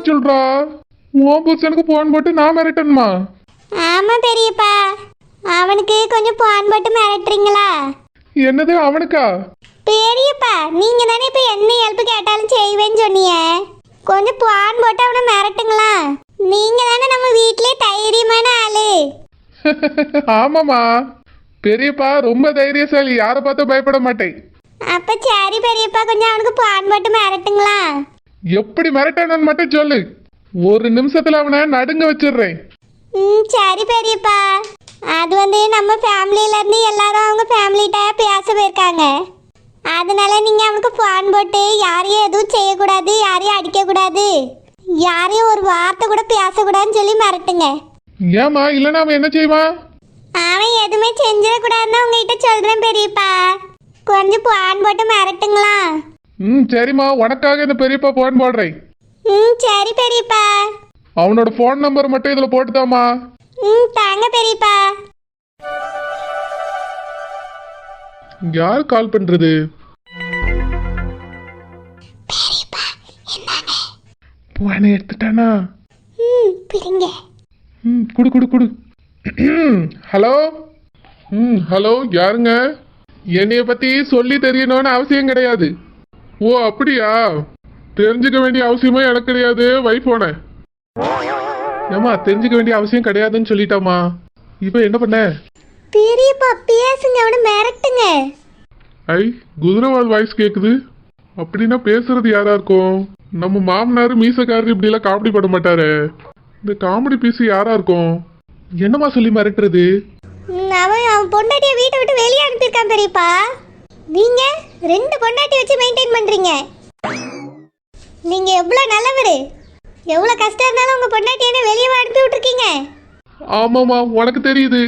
சொல்றா? உன் புருஷனுக்கு போன் போட்டு நான் மிரட்டணுமா? ஆமா பெரியப்பா. அவனுக்கு கொஞ்சம் பான் போட்டு மிரட்டுறீங்களா? என்னது அவனுக்கா? பெரியப்பா நீங்க தானே இப்ப என்ன ஹெல்ப் கேட்டாலும் செய்வேன்னு சொன்னீங்க? கொஞ்சம் பான் போட்டு அவனை மிரட்டுங்களா? நீங்க தானே நம்ம வீட்லயே தைரியமான ஆளு. ஆமாமா பெரியப்பா ரொம்ப தைரியசாலி. யாரை பார்த்தும் பயப்பட மாட்டேன். அப்ப சரி பெரியப்பா கொஞ்சம் அவனுக்கு பான் போட்டு மிரட்டுங்களா? எப்படி மிரட்டணும்னு மட்டும் சொல்லு. ஒரு நிமிஷத்துல அவனை நடுங்க வச்சிடுறேன். ம் சரி பெரியப்பா. அது வந்து நம்ம ஃபேமிலியில இருந்து எல்லாரும் அவங்க ஃபேமிலிட்ட பேச போயிருக்காங்க. அதனால நீங்க அவனுக்கு ஃபோன் போட்டு யாரையும் எதுவும் செய்யக்கூடாது யாரையும் அடிக்கக்கூடாது. யாரையும் ஒரு வார்த்தை கூட பேசக்கூடாதுன்னு சொல்லி மிரட்டுங்க. ஏமா இல்லைன்னா அவன் என்ன செய்வான்? அவன் எதுவுமே செஞ்சிடக்கூடாதுன்னு உங்ககிட்ட சொல்றேன் பெரியப்பா. கொஞ்சம் ஃபோன் போட்டு மிரட்டுங்களா? ம் சரிம்மா. உனக்காக இந்த பெரியப்பா போன் போடுறேன். ம் சரி பெரியப்பா. அவனோட ஃபோன் நம்பர் மட்டும் இதில் போட்டுதாம்மா. ம் தாங்க பெரியப்பா. யார் கால் பண்றது? போனை எடுத்துட்டானா? ம் பிடிங்க. ம் குடு குடு குடு. ஹலோ? ம் ஹலோ யாருங்க? என்னைய பத்தி சொல்லி தெரியணும்னு அவசியம் கிடையாது. ஓ அப்படியா? தெரிஞ்சுக்க வேண்டிய அவசியமும் எனக்கு கிடையாது. வைஃபோன ஏமா தெரிஞ்சுக்க வேண்டிய அவசியம் கிடையாதுன்னு சொல்லிட்டாமா இப்போ என்ன பண்ண? பெரியப்பா பேசுங்க அவனை மிரட்டுங்க. ஐ குதிரவால் வாய்ஸ் கேக்குது. அப்படின்னா பேசுறது யாரா இருக்கும்? நம்ம மாமனார் மீசக்காரர் இப்படிலாம் காமெடி பண்ண மாட்டாரு. இந்த காமெடி பீஸ் யாரா இருக்கும்? என்னம்மா சொல்லி மிரட்டுறது? அவன் அவன் பொண்டாட்டியை வீட்டை விட்டு வெளியே அனுப்பியிருக்கான் பெரியப்பா. நீங்க ரெண்டு பொண்டாட்டி வச்சு மெயின்டைன் பண்றீங்க. நீங்க எவ்வளவு நல்லவரு? எவ்வளவு கஷ்டம் இருந்தாலும் உங்க பொண்டாட்டியை வெளியே அனுப்பி விட்டுருக்கீங்க? ஆமாம்மா உனக்கு தெரியுது.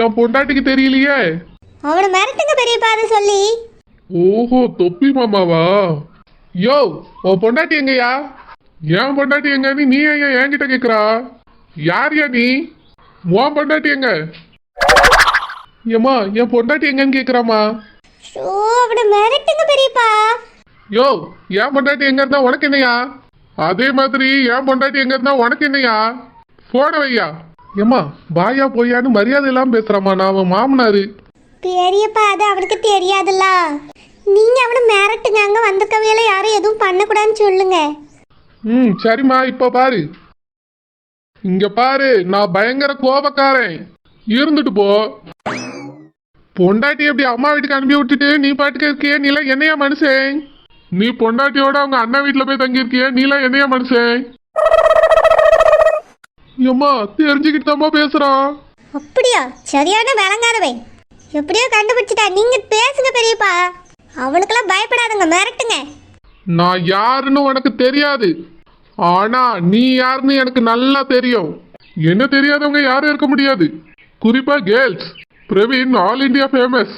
என் பொண்டாட்டிக்கு தெரியலையே. அவனை மிரட்டுங்க பெரியப்பா அதை சொல்லி. ஓஹோ தொப்பி மாமாவா? யோ உன் பொண்டாட்டி எங்கயா என் பொண்டாட்டி எங்கன்னு நீ ஏன் என்கிட்ட கேக்குறா? யார்யா நீ? உன் பொண்டாட்டி எங்க? ஏம்மா என் பொண்டாட்டி எங்கன்னு கேக்குறாமா ஷோ அவனை மிரட்டுங்க பெரியப்பா. யோ என் பொண்டாட்டி எங்க இருந்தா உனக்கு என்னையா? அதே மாதிரி என் பொண்டாட்டி எங்க இருந்தா உனக்கு என்னையா? போன வையா. ஏம்மா பாயா போயான்னு மரியாதை இல்லாம பேசுறாமா நான் அவன் மாமனாரு. பெரியப்பா அது அவனுக்கு தெரியாதுல்ல. நீங்க அவனை மிரட்டுங்க அங்க வந்திருக்கவையில யாரும் எதுவும் பண்ணக்கூடாதுன்னு சொல்லுங்க. ம் சரிம்மா இப்ப பாரு. இங்க பாரு நான் பயங்கர கோபக்காரன். இருந்துட்டு போ. பொண்டாட்டி எப்படி அம்மா வீட்டுக்கு அனுப்பி விட்டுட்டு நீ பாட்டுக்கு இருக்கிய? நீலாம் என்னையா மனுஷன்? நீ பொண்டாட்டியோட அவங்க அண்ணா வீட்டுல போய் தங்கியிருக்கிய? நீலாம் என்னையா மனுஷன்? ஏம்மா தெரிஞ்சுக்கிட்டு தாம்மா பேசுறான் அப்படியா? சரியான விளங்காதவன் எப்படியோ கண்டுபிடிச்சிட்டா. நீங்க பேசுங்க பெரியப்பா. அவனுக்கெல்லாம் பயப்படாதுங்க மிரட்டுங்க. நான் யாருன்னு உனக்கு தெரியாது. ஆனா நீ யாருன்னு எனக்கு நல்லா தெரியும். என்ன தெரியாதவங்க யாரும் இருக்க முடியாது. குறிப்பா girls Praveen all India famous.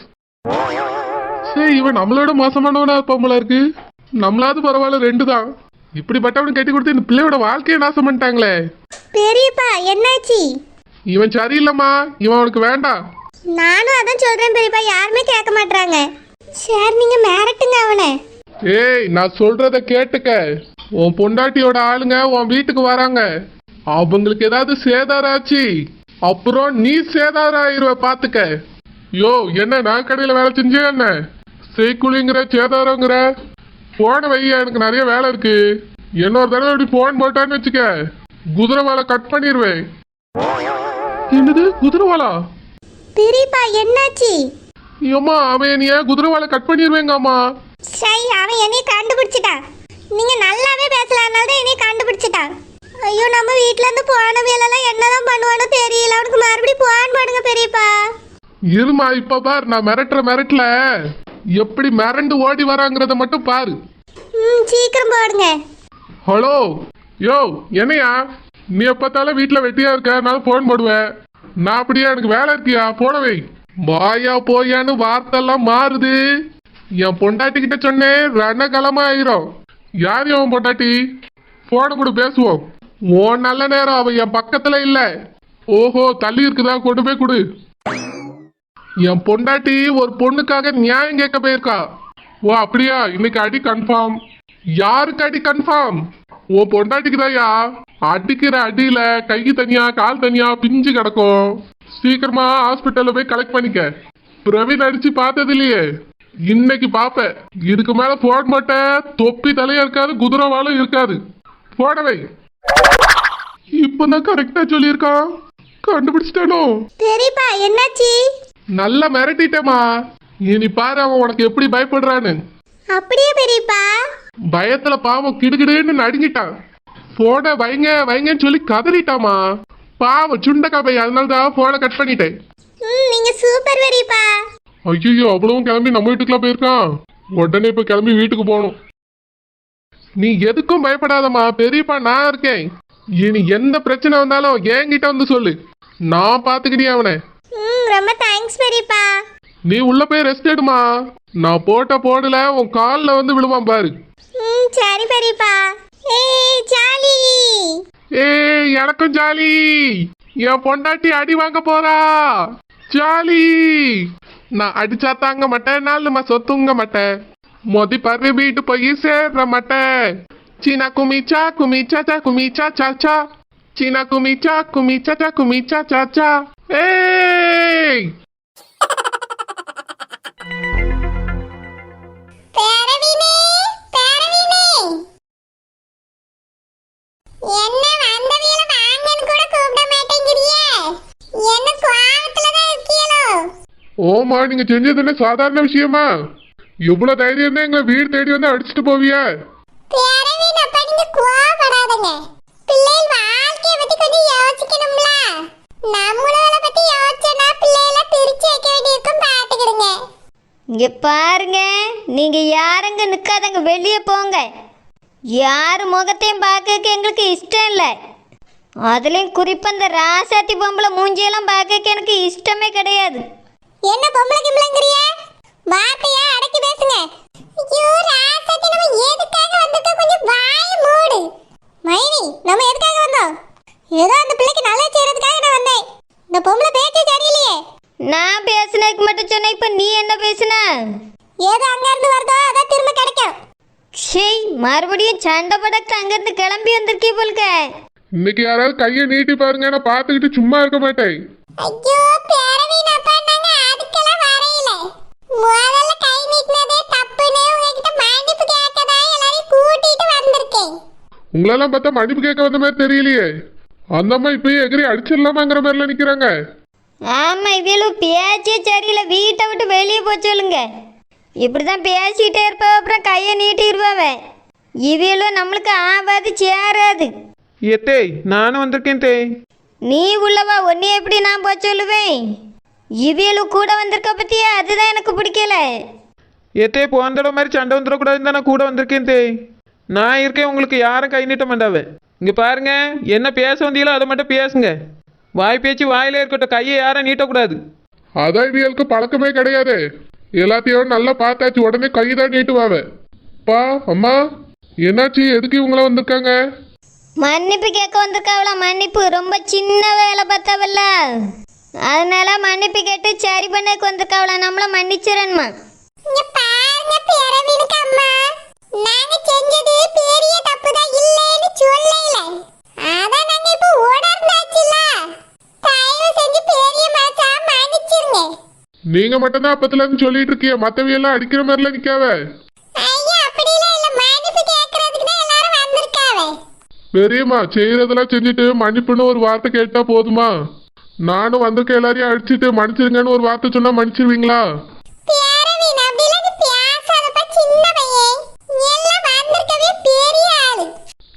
சரி இவன் நம்மளோட மோசமானவனா இருப்பான் போல இருக்கு. நம்மளாவது பரவாயில்ல ரெண்டு தான் இப்படிப்பட்டவனு கட்டி கொடுத்து இந்த பிள்ளையோட வாழ்க்கையை நாசம் பண்ணிட்டாங்களே. பெரியப்பா என்னாச்சு? இவன் சரியில்லைம்மா இவன் அவனுக்கு வேண்டாம். நானும் அதான் சொல்றேன் பெரியப்பா யாருமே கேட்க மாட்டாங்க சரி நீங்க மிரட்டுங்க அவனை. ஏய் நான் சொல்றத கேட்டுக்க. உன் பொண்டாட்டியோட ஆளுங்க உன் வீட்டுக்கு வராங்க. அவங்களுக்கு ஏதாவது சேதாரம் ஆச்சு. அப்புறம் நீ சேதாரம் ஆயிருவ பாத்துக்க. யோ என்ன நான் கடையில வேலை செஞ்சேன் என்ன? செய்குழிங்கிற சேதாரங்கிற? போன வையா எனக்கு நிறைய வேலை இருக்கு. இன்னொரு தடவை இப்படி போன் போட்டான்னு வச்சுக்க. குதிரைவாலை கட் பண்ணிடுவேன் என்னது குதிரைவாலா பெரியப்பா என்னாச்சு? ஏம்மா அவன் என்னைய குதிரைவாலை கட் பண்ணிடுவேங்கம்மா சை அவன் என்னைய கண்டுபிடிச்சிட்டான். நீங்க நல்லாவே பேசலாம்னால தான் என்னைய கண்டுபிடிச்சிட்டான். ஐயோ நம்ம வீட்ல இருந்து போன வேலைலாம் என்னதான் பண்ணுவானோ தெரியல. அவனுக்கு மறுபடியும் போன் பண்ணுங்க பெரியப்பா. இருமா இப்ப பாரு நான் மிரட்டுற மிரட்டல. எப்படி மிரண்டு ஓடி வராங்கிறத மட்டும் பாரு. ம் சீக்கிரம் போடுங்க. ஹலோ யோ என்னையா? நீ எப்பத்தாலும் வீட்டுல வெட்டியா இருக்க நான் போன் போடுவேன். நான் அப்படியே எனக்கு வேலை இருக்கியா? போன வை. வாயா போயான்னு வார்த்தைலாம் மாறுது. என் பொண்டாட்டி கிட்ட சொன்னேன் ரணகலமா ஆயிரும். யார் என் பொண்டாட்டி? போன கூட பேசுவோம். ஓ நல்ல நேரம் அவ என் பக்கத்துல இல்ல. ஓஹோ தள்ளி இருக்குதா? கொண்டு போய் கொடு. என் பொண்டாட்டி ஒரு பொண்ணுக்காக நியாயம் கேட்க போயிருக்கா. ஓ அப்படியா? இன்னைக்கு அடி கன்ஃபார்ம் யாருக்கு அடி கன்ஃபார்ம் ஓ பொண்டாட்டிக்குதாயா? அடிக்கிற அடியில கை தனியா கால் தனியா பிஞ்சு கிடக்கும். சீக்கிரமா ஹாஸ்பிட்டல்ல போய் கலெக்ட் பண்ணிக்க. பிரவீன் அடிச்சு பார்த்தது இல்லையே. இன்னைக்கு பாப்ப. இதுக்கு மேல போட மாட்டேன் தொப்பி தலையா இருக்காது குதிரை வாழும் இருக்காது. போடவை. இப்பதான் கரெக்டா சொல்லியிருக்கான் கண்டுபிடிச்சிட்டானோ? பெரியப்பா என்னாச்சு? நல்லா மிரட்டிட்டேமா இனி பாரு அவன் உனக்கு எப்படி பயப்படுறான்னு. அப்படியே பெரியப்பா. பயத்துல பாவம் கிடுகிடுன்னு நடுங்கிட்டான். போன வைங்க வைங்கன்னு சொல்லி கதறிட்டாமா பாவம் சுண்டக்கா பை அதனால தான் போனை கட் பண்ணிட்டேன். ம் நீங்க சூப்பர் பெரியப்பா. ஐயோ அவ்வளவும் கிளம்பி நம்ம வீட்டுக்குலாம் போயிருக்கான். உடனே இப்ப கிளம்பி வீட்டுக்கு போகணும். நீ எதுக்கும் பயப்படாதம்மா. பெரியப்பா நான் இருக்கேன். இனி எந்த பிரச்சனை வந்தாலும் என்கிட்ட வந்து சொல்லு. நான் பாத்துக்கிட்டே அவனை. ரொம்ப தேங்க்ஸ் பெரியப்பா. நீ உள்ள போய் ரெஸ்ட் எடுமா. நான் போட்ட போடல உன் காலில் வந்து விழுவான் பாரு. சரி பெரியப்பா. ஏய் ஜாலி. ஏய் எனக்கும் ஜாலி. என் பொண்டாட்டி அடி வாங்க போறா. ஜாலி. நான் அடிச்சா தாங்க மாட்டேன் நாலுமா சொத்துங்க மாட்டேன். மோதி பறவை வீட்டு போய் சேர்ற மாட்டேன். குமிச்சா சாச்சா ஏய் பேரவினே பேரவினே என்ன வந்தவியல வாங்கன்னு கூட கூப்பிட மாட்டேங்கிறியே. என்ன கோவத்துல தான் இருக்கீங்களோ ஓமா நீங்க செஞ்சது என்ன சாதாரண விஷயமா? இவ்வளவு தைரியம் தான் எங்க வீடு தேடி வந்து அடிச்சுட்டு போவியா? கோவப்படாதீங்க. பிள்ளைகள் வாழ்க்கைய பத்தி கொஞ்சம் யோசிக்கணும்ல. நம்மளோட பத்தி யோசிச்சனா பிள்ளைகள பிரிச்சு வைக்க வேண்டியிருக்கும் பாத்துக்கிடுங்க. இங்க பாருங்க. நீங்க யாருங்க நிக்காதங்க. வெளியே போங்க. யார் முகத்தையும் பார்க்க எங்களுக்கு இஷ்டம் இல்லை. அதுலயும் குறிப்பா இந்த ராசாத்தி பொம்பளை மூஞ்சியெல்லாம் பார்க்க எனக்கு இஷ்டமே கிடையாது. என்ன பொம்பளை கிம்பளங்கிறிய? வார்த்தைய அடக்கி பேசுங்க. ஐயோ ராசாத்தி நம்ம எதுக்காக வந்திருக்க கொஞ்சம் வாய் மூடு. மைனி நம்ம எதுக்காக வந்தோம்? ஏதோ அந்த பிள்ளைக்கு நல்லது செய்யறதுக்காக நான் வந்தேன். இந்த பொம்பளை பேச்சே சரியில்லையே. நான் பேசுனதுக்கு மட்டும் சொன்ன இப்ப நீ என்ன பேசுன? ஏதோ அங்க இருந்து வருதோ அதான் திரும்ப கிடைக்கும். ஷேய் மறுபடியும் சண்டை படக்கு அங்கிருந்து கிளம்பி வந்திருக்கீ போல்க. இன்னைக்கு யாராவது கையை நீட்டி பாருங்க நான் பார்த்துக்கிட்டு சும்மா இருக்க மாட்டேன். ஐயோ அதுக்கெல்லாம் வரையில முதல்ல கை நீட்டினதே தப்புன்னு உங்ககிட்ட மன்னிப்பு கேட்கதா எல்லாரையும் கூட்டிட்டு வந்திருக்கேன். உங்களெல்லாம் பார்த்தா மன்னிப்பு கேட்க வந்த மாதிரி தெரியலையே. அந்த அம்மா இப்பயும் எகிரி அடிச்சிடலாமாங்கிற மாதிரிலாம் நிக்கிறாங்க. ஆமா இவளும் பேச்சே சரியில்லை. வீட்டை விட்டு வெளியே போய் சொல்லுங்க. இப்படிதான் பேசிட்டே இருப்ப அப்புறம் கையை நீட்டிடுவாவ. இவளும் நம்மளுக்கு ஆகாது சேராது. ஏத்தே நானும் வந்திருக்கேன் தே நீ உள்ளவா உன்னை எப்படி நான் போய் சொல்லுவேன்? இவியலும் கூட வந்திருக்க பத்தியா? அதுதான் எனக்கு பிடிக்கல. ஏத்தே போன தடவை மாதிரி சண்டை வந்துடக்கூடாதுன்னு தான் நான் கூட வந்திருக்கேன் தே. நான் இருக்கேன் உங்களுக்கு யாரும் கை நீட்ட மாட்டாவ. இங்கே பாருங்க என்ன பேச வந்தீங்களோ அதை மட்டும் பேசுங்க. வாய் பேச்சு வாயிலே இருக்கட்டும் கையை யாரும் நீட்டக்கூடாது. அதான் இவியலுக்கு பழக்கமே கிடையாது. எல்லாத்தையும் நல்லா பார்த்தாச்சு உடனே கைதான் நீட்டுவாவ. பா அம்மா என்னாச்சு? எதுக்கு இவங்கள வந்திருக்காங்க? மன்னிப்பு கேட்க வந்திருக்காவளா? மன்னிப்பு ரொம்ப சின்ன வேலை பார்த்தவல்ல அதனால மன்னிப்பு கேட்டு சரி பண்ணக்கு வந்திருக்காவளா நம்மள மன்னிச்சிடணுமா நாங்க செஞ்சது பெரிய தப்பு தான் இல்லைன்னு சொல்லல. அதான் நாங்க இப்போ உணர்ந்தாச்சுல தயவு செஞ்சு பெரிய மனசா மன்னிச்சிருங்க. நீங்க மட்டும்தான் அப்பத்துல இருந்து சொல்லிட்டு இருக்கிய. மத்தவியெல்லாம் அடிக்கிற மாதிரிலாம் நிக்காவ ஐயா அப்படிலாம் இல்ல. மன்னிப்பு கேட்கறதுக்கு தான் எல்லாரும் வந்திருக்காவே. பெரியம்மா செய்யறதெல்லாம் செஞ்சுட்டு மன்னிப்புன்னு ஒரு வார்த்தை கேட்டா போதுமா? நானும் வந்திருக்க எல்லாரையும் அடிச்சுட்டு மன்னிச்சிருங்கன்னு ஒரு வார்த்தை சொன்னா மன்னிச்சிருவீங்களா?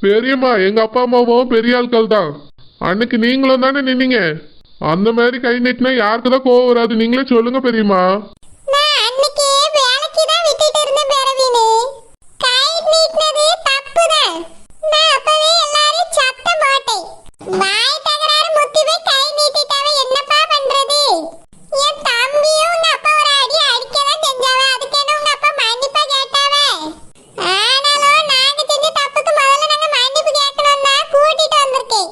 பெரியம்மா எங்க அப்பா அம்மாவும் பெரிய ஆட்கள் தான். அன்னைக்கு நீங்களும் தானே நின்னீங்க. அந்த மாதிரி கை நீட்டினா யாருக்கு தான் கோவம் வராது. நீங்களே சொல்லுங்க பெரியம்மா நான் அன்னைக்கே வேலைக்கு தான் விட்டுட்டு இருந்தேன் பிறவினு கை நீட்டினது தப்பு தான் நான் அப்பவே எல்லாரையும் சத்தம் போட்டேன் வாய் தகராறு முத்தி போய் கை நீட்டிட்டாவே என்னப்பா பண்றது என் தம்பியும் உங்க அப்பா ஒரு அடி அடிக்க தான் செஞ்சாவ அதுக்கு என்ன உங்க அப்பா மன்னிப்பா கேட்டாவே ஆனாலும் நாங்க செஞ்ச தப்புக்கு முதல்ல நாங்க மன்னிப்பு கேட்கணும் தான் கூட்டிட்டு வந்திருக்கேன்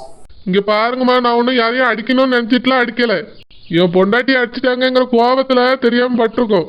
இங்க பாருங்கம்மா நான் ஒன்றும் யாரையும் அடிக்கணும்னு நினைச்சிட்டுலாம் அடிக்கல. என் பொண்டாட்டி அடிச்சிட்டாங்கங்கிற கோபத்துல தெரியாம பட்டிருக்கோம்.